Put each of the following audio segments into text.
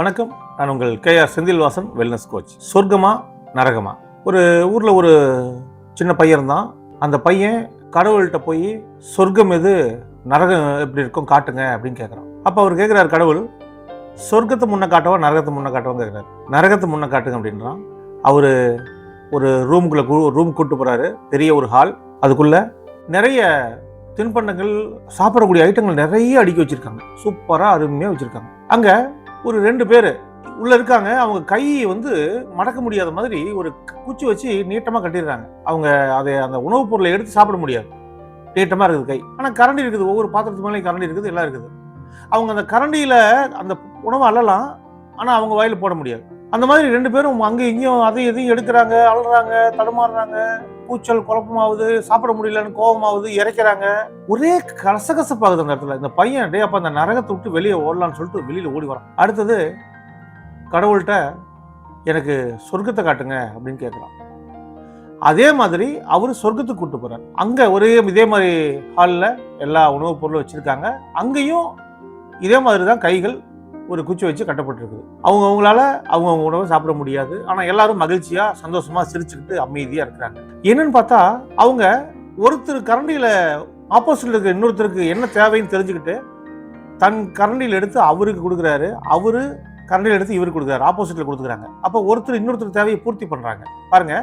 வணக்கம். நான் உங்கள் K R Senthilvasan wellness coach சொர்க்கமா நரகமா? ஒரு ஊரில் ஒரு சின்ன பையன் இருந்தான். அந்த பையன் கடவுள்கிட்ட போய் சொர்க்கம் எது நரகம் எப்படி இருக்கும் காட்டுங்க அப்படின்னு கேட்குறான் அப்போ அவர் கேட்குறாரு கடவுள் சொர்க்கத்தை முன்ன காட்டவா நரகத்தை முன்ன காட்டவான்னு கேட்குறாரு நரகத்தை முன்ன காட்டுங்க அப்படின்றான். அவர் ஒரு ரூமுக்குள்ளே ரூம் கூட்டு போகிறாரு பெரிய ஒரு ஹால் அதுக்குள்ளே நிறைய தின்பண்டங்கள் சாப்பிடக்கூடிய ஐட்டங்கள் நிறைய அடுக்கி வச்சுருக்காங்க. சூப்பராக அருமையாக வச்சுருக்காங்க. அங்கே ஒரு ரெண்டு பேர் உள்ள இருக்காங்க. அவங்க கை வந்து மடக்க முடியாத மாதிரி ஒரு குச்சி வச்சு நீட்டமாக கட்டிடுறாங்க. அவங்க அதை அந்த உணவுப் பொருளை எடுத்து சாப்பிட முடியாது. நீட்டமாக இருக்குது கை. ஆனால் கரண்டி இருக்குது. ஒவ்வொரு பாத்திரத்து மேலேயும் கரண்டி இருக்குது. எல்லாம் இருக்குது. அவங்க அந்த கரண்டியில் அந்த உணவை அள்ளலாம். ஆனால் அவங்க வயலில் போட முடியாது. அந்த மாதிரி ரெண்டு பேரும் அங்கே இங்கேயும் அதையும் இதையும் எடுக்கிறாங்க அழுறாங்க தடுமாறுறாங்க. கூச்சல் குழப்பமாகுது சாப்பிட முடியலன்னு கோபமாகுது இறைக்கிறாங்க. ஒரே கசகசப்பாகுது அந்த இடத்துல. இந்த பையன் டே அப்போ அந்த நரகத்தை விட்டு வெளியே ஓடலாம்னு சொல்லிட்டு வெளியில் ஓடி வரான். அடுத்தது கடவுள்கிட்ட எனக்கு சொர்க்கத்தை காட்டுங்க அப்படின்னு கேட்குறான் அதே மாதிரி அவர் சொர்க்கத்துக்கு கூட்டு போகிறார் அங்கே ஒரே இதே மாதிரி ஹாலில் எல்லா உணவுப் பொருளும் வச்சுருக்காங்க. அங்கேயும் இதே மாதிரி தான் கைகள் ஒரு குச்சி வச்சு கட்டப்பட்டிருக்குது. அவங்க அவங்களால அவங்க அவங்க உணவு சாப்பிட முடியாது. ஆனால் எல்லாரும் மகிழ்ச்சியா சந்தோஷமா சிரிச்சுக்கிட்டு அமைதியாக இருக்கிறாங்க. என்னன்னு பார்த்தா அவங்க ஒருத்தர் கரண்டியில் ஆப்போசிட்ல இருக்க இன்னொருத்தருக்கு என்ன தேவைன்னு தெரிஞ்சுக்கிட்டு தன் கரண்டியில் எடுத்து அவருக்கு கொடுக்குறாரு. அவரு கரண்டியில் எடுத்து இவருக்கு கொடுக்குறாரு. ஆப்போசிட்ல கொடுத்துக்கிறாங்க அப்போ ஒருத்தர் இன்னொருத்தர் தேவையை பூர்த்தி பண்ணுறாங்க பாருங்க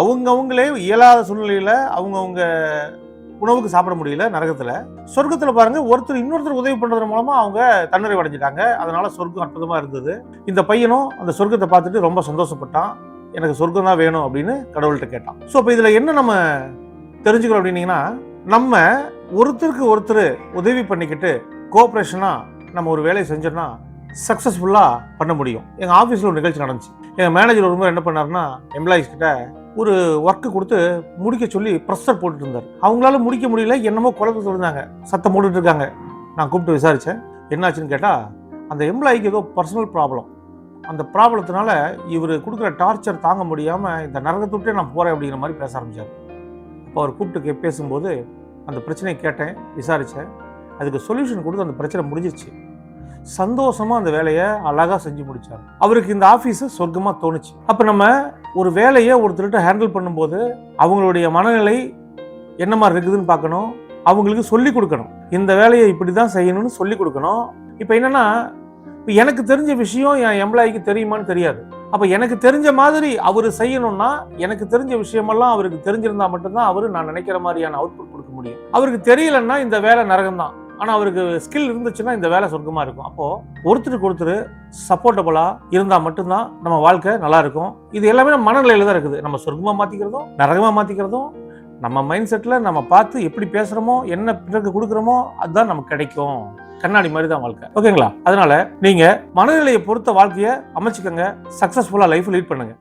அவங்கவுங்களே இயலாத சூழ்நிலையில் அவங்கவுங்க உணவுக்கு சாப்பிட முடியல நரகத்துல. சொர்க்கத்துல பாருங்க ஒருத்தர் இன்னொருத்தர் உதவி பண்றது மூலமா அவங்க தன்னறை அடைஞ்சிட்டாங்க. அதனால சொர்க்கம் அற்புதமா இருந்தது. இந்த பையனும் அந்த சொர்க்கத்தை பார்த்துட்டு ரொம்ப சந்தோஷப்பட்டான். எனக்கு சொர்க்கம் தான் வேணும் அப்படின்னு கடவுள்கிட்ட கேட்டான். ஸோ இப்போ இதில் என்ன நம்ம தெரிஞ்சுக்கிறோம் அப்படின்னீங்கன்னா நம்ம ஒருத்தருக்கு ஒருத்தர் உதவி பண்ணிக்கிட்டு கோஆப்ரேஷனாக நம்ம ஒரு வேலையை செஞ்சோம்னா சக்ஸஸ்ஃபுல்லாக பண்ண முடியும். எங்கள் ஆஃபீஸில் ஒரு நிகழ்ச்சி நடந்துச்சு. எங்கள் மேனேஜர் ஒரு முறை என்ன பண்ணாருன்னா எம்ப்ளாயிஸ் கிட்ட ஒரு ஒர்க்கு கொடுத்து முடிக்க சொல்லி ப்ரெஷர் போட்டுட்டு இருந்தார். அவங்களால முடிக்க முடியல என்னமோ குழப்பத்தில் இருந்தாங்க. சத்தம் போட்டுட்டு இருக்காங்க. நான் கூப்பிட்டு விசாரித்தேன் என்னாச்சுன்னு கேட்டால் அந்த எம்ப்ளாயிக்கு ஏதோ பர்சனல் ப்ராப்ளம் அந்த ப்ராப்ளத்தினால இவர் கொடுக்குற டார்ச்சர் தாங்க முடியாமல் இந்த நரகத்துட்டே நான் போகிறேன் அப்படிங்கிற மாதிரி பேச ஆரம்பிச்சார். இப்போ அவர் கூப்பிட்டு பேசும்போது அந்த பிரச்சனையை கேட்டேன் விசாரித்தேன் அதுக்கு சொல்யூஷன் கொடுத்து அந்த பிரச்சனை முடிஞ்சிச்சு சந்தோஷமா அந்த வேலையை அழகா செஞ்சு முடிச்சார். அவருக்கு இந்த ஆஃபீஸு சொர்க்கமா தோணுச்சு. அப்ப நம்ம ஒரு வேலையை ஒருத்தர்கிட்ட ஹேண்டில் பண்ணும்போது அவங்களுடைய மனநிலை என்ன மாதிரி இருக்குதுன்னு பார்க்கணும். அவங்களுக்கு சொல்லி கொடுக்கணும். இந்த வேலையை இப்படி தான் செய்யணும்னு சொல்லி கொடுக்கணும். இப்போ என்னன்னா இப்போ எனக்கு தெரிஞ்ச விஷயம் என் எம்ப்ளாய்க்கு தெரியுமான்னு தெரியாது. அப்போ எனக்கு தெரிஞ்ச மாதிரி அவர் செய்யணும்னா எனக்கு தெரிஞ்ச விஷயமெல்லாம் அவருக்கு தெரிஞ்சிருந்தா மட்டும்தான் அவர் நான் நினைக்கிற மாதிரியான அவுட்புட் கொடுக்க முடியும். அவருக்கு தெரியலன்னா இந்த வேலை நரகம் தான் ஆனால் அவருக்கு ஸ்கில் இருந்துச்சுன்னா இந்த வேலை சொர்க்கமாக இருக்கும். அப்போது ஒருத்தருக்கு ஒருத்தர் சப்போர்ட்டபுளாக இருந்தால் மட்டும்தான் நம்ம வாழ்க்கை நல்லா இருக்கும். இது எல்லாமே நம்ம மனநிலையில் தான் இருக்குது. நம்ம சொர்க்கமாக மாற்றிக்கிறதும் நரகமாக மாற்றிக்கிறதும் நம்ம மைண்ட் செட்டில் நம்ம பார்த்து எப்படி பேசுகிறோமோ என்ன பிறகு கொடுக்குறோமோ அதுதான் நமக்கு கிடைக்கும். கண்ணாடி மாதிரி தான் வாழ்க்கை. ஓகேங்களா? அதனால நீங்கள் மனநிலையை பொறுத்த வாழ்க்கையை அமைச்சுக்கோங்க. சக்ஸஸ்ஃபுல்லாக லைஃப் லீட் பண்ணுங்கள்